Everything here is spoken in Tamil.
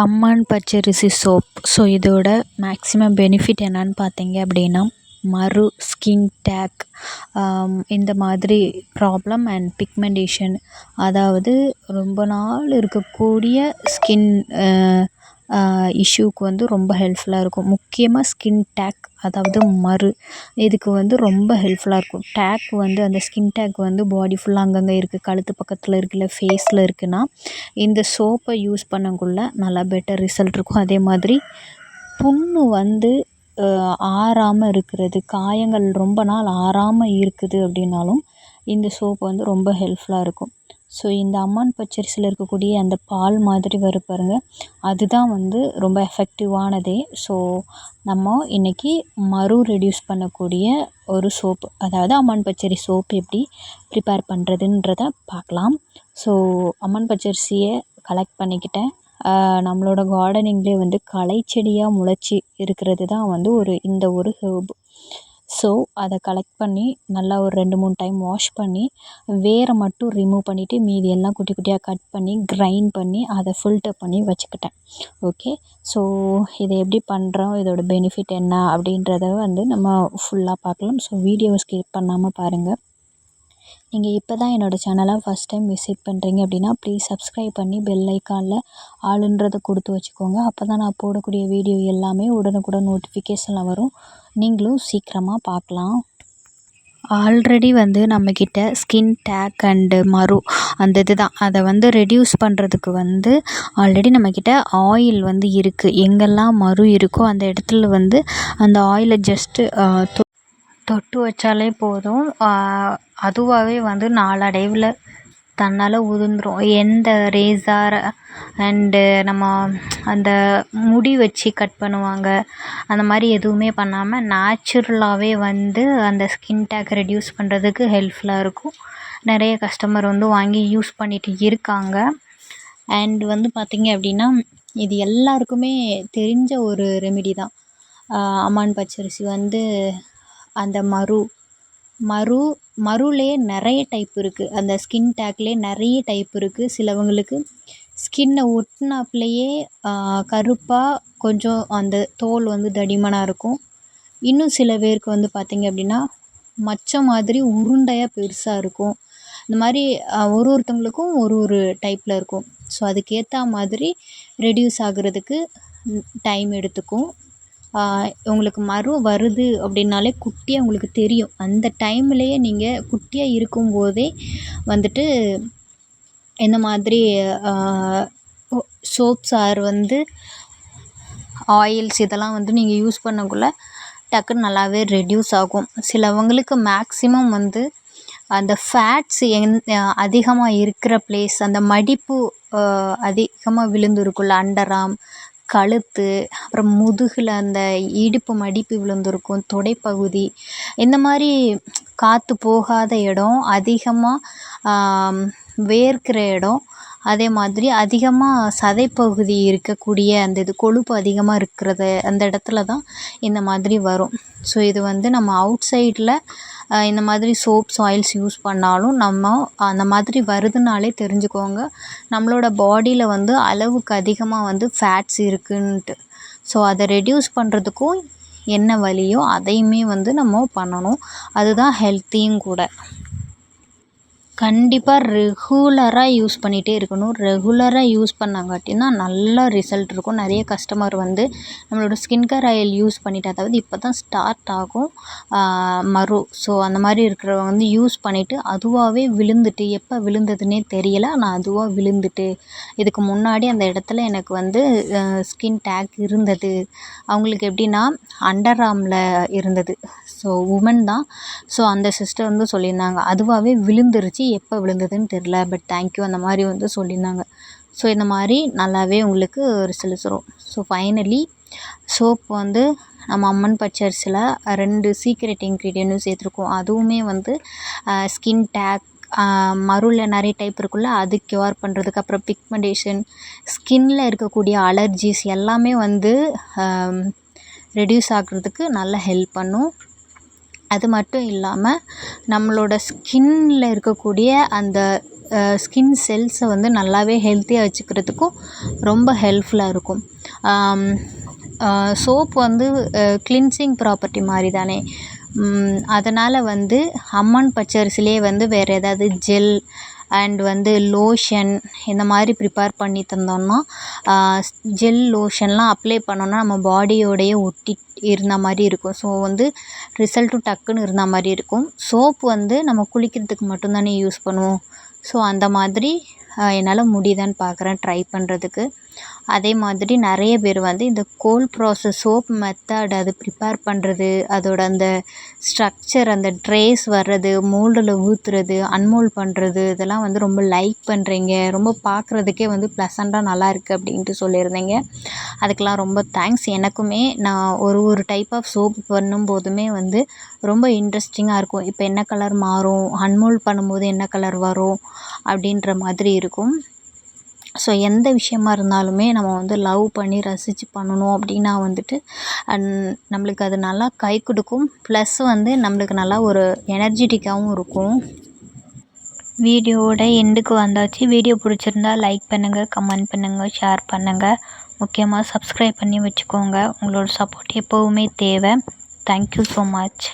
அம்மான் பச்சரிசி சோப். ஸோ இதோட மேக்ஸிமம் பெனிஃபிட் என்னன்னு பார்த்தீங்க அப்படின்னா மறு ஸ்கின் டேக் இந்த மாதிரி ப்ராப்ளம் அண்ட் பிக்மெண்டேஷன் அதாவது ரொம்ப நாள் இருக்கக்கூடிய ஸ்கின் இஷ்யூக்கு வந்து ரொம்ப ஹெல்ப்ஃபுல்லாக இருக்கும். முக்கியமாக ஸ்கின் டேக் அதாவது மறு. இதுக்கு வந்து ரொம்ப ஹெல்ப்ஃபுல்லாக இருக்கும். டேக் வந்து அந்த ஸ்கின் டேக் வந்து பாடி ஃபுல்லாக அங்கங்கே இருக்குது கழுத்து பக்கத்தில் இருக்குல்ல ஃபேஸில் இருக்குன்னா இந்த சோப்பை யூஸ் பண்ணக்குள்ள நல்லா பெட்டர் ரிசல்ட் இருக்கும். அதே மாதிரி புண்ணு வந்து ஆறாமல் இருக்கிறது காயங்கள் ரொம்ப நாள் ஆறாமல் இருக்குது அப்படின்னாலும் இந்த சோப் வந்து ரொம்ப ஹெல்ப்ஃபுல்லாக இருக்கும். ஸோ இந்த அம்மான் பச்சரிசியில் இருக்கக்கூடிய அந்த பால் மாதிரி வரும் பாருங்கள் அதுதான் வந்து ரொம்ப எஃபெக்டிவானதே ஸோ நம்ம இன்றைக்கி மறு ரெடியூஸ் பண்ணக்கூடிய ஒரு சோப்பு அதாவது அம்மான் பச்சரி சோப் எப்படி ப்ரிப்பேர் பண்ணுறதுன்றத பார்க்கலாம். ஸோ அம்மான் பச்சரிசியை கலெக்ட் பண்ணிக்கிட்டேன். நம்மளோட கார்டனிங்லேயே வந்து களை செடியாக முளைச்சி இருக்கிறது தான் வந்து ஒரு இந்த ஒரு ஹேர்ப் ஸோ அதை கலெக்ட் பண்ணி நல்லா ஒரு ரெண்டு மூணு டைம் வாஷ் பண்ணி வேரை மட்டும் ரிமூவ் பண்ணிவிட்டு மீதி எல்லாம் குட்டி குட்டியாக கட் பண்ணி கிரைண்ட் பண்ணி அதை ஃபில்டர் பண்ணி வச்சுக்கிட்டேன். ஓகே ஸோ இதை எப்படி பண்ணுறோம் இதோட பெனிஃபிட் என்ன? அப்படின்றத வந்து நம்ம ஃபுல்லாக பார்க்கலாம். ஸோ வீடியோவை ஸ்கிப் பண்ணாமல் பாருங்கள் நீங்கள் இப்போ தான் என்னோடய சேனலை ஃபஸ்ட் டைம் விசிட் பண்ணுறீங்க அப்படின்னா ப்ளீஸ் சப்ஸ்கிரைப் பண்ணி பெல் ஐக்கானில் ஆளுன்றதை கொடுத்து வச்சுக்கோங்க. அப்போ தான் நான் போடக்கூடிய வீடியோ எல்லாமே உடனுக்குடன் நோட்டிஃபிகேஷனில் வரும். நீங்களும் சீக்கிரமாக பார்க்கலாம். ஆல்ரெடி வந்து நம்மக்கிட்ட ஸ்கின் டேக் அண்டு மரு அந்த இது தான் அதை வந்து ரெடியூஸ் பண்ணுறதுக்கு வந்து ஆல்ரெடி நம்மக்கிட்ட ஆயில் வந்து இருக்குது எங்கெல்லாம் மரு இருக்கோ அந்த இடத்துல வந்து அந்த ஆயிலை ஜஸ்ட்டு தொட்டு வச்சாலே போதும். அதுவாகவே வந்து நாளடைவில் தன்னால் உதிர்ந்துடும் எந்த ரேசார் அண்டு நம்ம அந்த முடி வச்சு கட் பண்ணுவாங்க அந்த மாதிரி எதுவுமே பண்ணாமல் நேச்சுரலாகவே வந்து அந்த ஸ்கின் டேக் ரெடியூஸ் பண்ணுறதுக்கு ஹெல்ப்ஃபுல்லாக இருக்கும். நிறைய கஸ்டமர் வந்து வாங்கி யூஸ் பண்ணிகிட்டு இருக்காங்க. அண்ட் வந்து பார்த்திங்க அப்படின்னா இது எல்லாருக்குமே தெரிஞ்ச ஒரு ரெமிடி தான். அம்மான் பச்சரிசி வந்து அந்த மரு மரு மருலேயே நிறைய டைப் இருக்குது அந்த ஸ்கின் டேக்லேயே நிறைய டைப் இருக்குது சிலவங்களுக்கு ஸ்கின்னை ஒட்டினாப்புலையே கருப்பாக கொஞ்சம் அந்த தோல் வந்து தடிமனாக இருக்கும். இன்னும் சில பேருக்கு வந்து பார்த்திங்க அப்படின்னா மச்சம் மாதிரி உருண்டையாக பெருசாக இருக்கும். இந்த மாதிரி ஒரு ஒருத்தவங்களுக்கும் ஒரு ஒரு டைப்பில் இருக்கும். ஸோ அதுக்கேற்ற மாதிரி ரெடியூஸ் ஆகுறதுக்கு டைம் எடுத்துக்கும். உங்களுக்கு மரு வருது அப்படின்னாலே குட்டியாக உங்களுக்கு தெரியும். அந்த டைம்லேயே நீங்கள் குட்டியாக இருக்கும்போதே வந்துட்டு இந்த மாதிரி சோப்ஸ் ஆர் வந்து ஆயில்ஸ் இதெல்லாம் வந்து நீங்கள் யூஸ் பண்ணக்குள்ளே டக்குன்னு நல்லாவே ரெடியூஸ் ஆகும். சிலவங்களுக்கு மேக்ஸிமம் வந்து அந்த ஃபேட்ஸ் எந் அதிகமாக இருக்கிற ப்ளேஸ் அந்த மடிப்பு அதிகமாக விழுந்துருக்குள்ள அண்டர் கழுத்து அப்புறம் முதுகில் அந்த இடுப்பு மடிப்பு விழுந்திருக்கும் தொடைப்பகுதி இந்த மாதிரி காற்று போகாத இடம் அதிகமாக வேர்க்கிற இடம் அதே மாதிரி அதிகமாக சதைப்பகுதி இருக்கக்கூடிய அந்த இது கொழுப்பு அதிகமாக இருக்கிறது அந்த இடத்துல தான் இந்த மாதிரி வரும். ஸோ இது வந்து நம்ம அவுட் சைடில் இந்த மாதிரி சோப்ஸ் ஆயில்ஸ் யூஸ் பண்ணாலும் நம்ம அந்த மாதிரி வருதுனாலே தெரிஞ்சுக்கோங்க. நம்மளோட பாடியில் வந்து அளவுக்கு அதிகமாக வந்து ஃபேட்ஸ் இருக்குன்ட்டு ஸோ அதை ரெடியூஸ் பண்ணுறதுக்கும் என்ன வழியோ அதையுமே வந்து நம்ம பண்ணணும். அதுதான் ஹெல்த்தியும் கூட. கண்டிப்பாக ரெகுலராக யூஸ் பண்ணிகிட்டே இருக்கணும். ரெகுலராக யூஸ் பண்ணாங்காட்டி தான் நல்ல ரிசல்ட் இருக்கும். நிறைய கஸ்டமர் வந்து நம்மளோட ஸ்கின் கேர் ஆயில் யூஸ் பண்ணிவிட்டு அதாவது இப்போ தான் ஸ்டார்ட் ஆகும் மரு. ஸோ அந்த மாதிரி இருக்கிறவங்க வந்து யூஸ் பண்ணிவிட்டு அதுவாகவே விழுந்துட்டு எப்போ விழுந்ததுன்னே தெரியலை. நான் அதுவாக விழுந்துட்டு. இதுக்கு முன்னாடி அந்த இடத்துல எனக்கு வந்து ஸ்கின் டேக் இருந்தது. அவங்களுக்கு எப்படின்னா அண்டர் ஆர்மில் இருந்தது. ஸோ உமன் தான். ஸோ அந்த சிஸ்டர் வந்து சொல்லியிருந்தாங்க. அதுவாகவே விழுந்துருச்சு. எப்போ விழுந்ததுன்னு தெரில பட் தேங்க்யூ அந்த மாதிரி வந்து சொல்லியிருந்தாங்க. ஸோ இந்த மாதிரி நல்லாவே உங்களுக்கு ரிசல்ட்ஸ் வரும். ஸோ ஃபைனலி சோப் வந்து நம்ம அம்மன் பச்சரிசியில் ரெண்டு சீக்ரெட் இன்க்ரீடியண்ட்டும் சேர்த்துருக்கோம். அதுவுமே வந்து ஸ்கின் டேக் மருளில் நிறைய டைப் இருக்குல்ல அது க்யூர் பண்ணுறதுக்கு அப்புறம் பிக்மெண்டேஷன் ஸ்கின்னில் இருக்கக்கூடிய அலர்ஜிஸ் எல்லாமே வந்து ரெடியூஸ் ஆகுறதுக்கு நல்லா ஹெல்ப் பண்ணும். அது மட்டும் இல்லாமல் நம்மளோட ஸ்கின்னில் இருக்கக்கூடிய அந்த ஸ்கின் செல்ஸை வந்து நல்லாவே ஹெல்த்தியாக வச்சுக்கிறதுக்கும் ரொம்ப ஹெல்ப்ஃபுல்லாக இருக்கும். சோப் வந்து கிளின்சிங் ப்ராப்பர்ட்டி மாதிரி தானே அதனால் வந்து அம்மன் பச்சரிசிலே வந்து வேறு ஏதாவது ஜெல் அண்ட் வந்து லோஷன் இந்த மாதிரி ப்ரிப்பேர் பண்ணி தந்தோம்னா ஜெல் லோஷன்லாம் அப்ளை பண்ணோன்னா நம்ம பாடியோடையே ஒட்டி இருந்த மாதிரி இருக்கும். ஸோ வந்து ரிசல்ட்டும் டக்குன்னு இருந்த மாதிரி இருக்கும். சோப் வந்து நம்ம குளிக்கிறதுக்கு மட்டும்தானே யூஸ் பண்ணுவோம். ஸோ அந்த மாதிரி என்னால் முடியுதான்னு பார்க்குறேன் ட்ரை பண்ணுறதுக்கு அதே மாதிரி நிறைய பேர் வந்து இந்த கோல்ட் ப்ராசஸ் சோப் மெத்தட் அது ப்ரிப்பேர் பண்ணுறது அதோட அந்த ஸ்ட்ரக்சர் அந்த ட்ரேஸ் வர்றது மோல்டில் ஊற்றுறது அன்மோல்ட் பண்ணுறது இதெல்லாம் வந்து ரொம்ப லைக் பண்ணுறீங்க ரொம்ப பார்க்குறதுக்கே வந்து ப்ளசண்ட்டாக நல்லாயிருக்கு அப்படின்ட்டு சொல்லியிருந்தீங்க. அதுக்கெலாம் ரொம்ப தேங்க்ஸ் எனக்குமே நான் ஒரு ஒரு டைப் ஆஃப் சோப் பண்ணும்போதுமே வந்து ரொம்ப இன்ட்ரெஸ்டிங்காக இருக்கும். இப்போ என்ன கலர் மாறும்? அன்மோல்ட் பண்ணும்போது என்ன கலர் வரும்? அப்படின்ற மாதிரி இருக்கும். ஸோ எந்த விஷயமா இருந்தாலுமே நம்ம வந்து லவ் பண்ணி ரசித்து பண்ணணும் அப்படின்னா வந்துட்டு நம்மளுக்கு அது நல்லா கை கொடுக்கும். ப்ளஸ் வந்து நம்மளுக்கு நல்லா ஒரு எனர்ஜிட்டிக்காகவும் இருக்கும். வீடியோவோட எண்டுக்கு வந்தாச்சு. வீடியோ பிடிச்சிருந்தா லைக் பண்ணுங்கள் கமெண்ட் பண்ணுங்கள் ஷேர் பண்ணுங்கள் முக்கியமாக சப்ஸ்கிரைப் பண்ணி வச்சுக்கோங்க. உங்களோட சப்போர்ட் எப்போவுமே தேவை. Thank you so much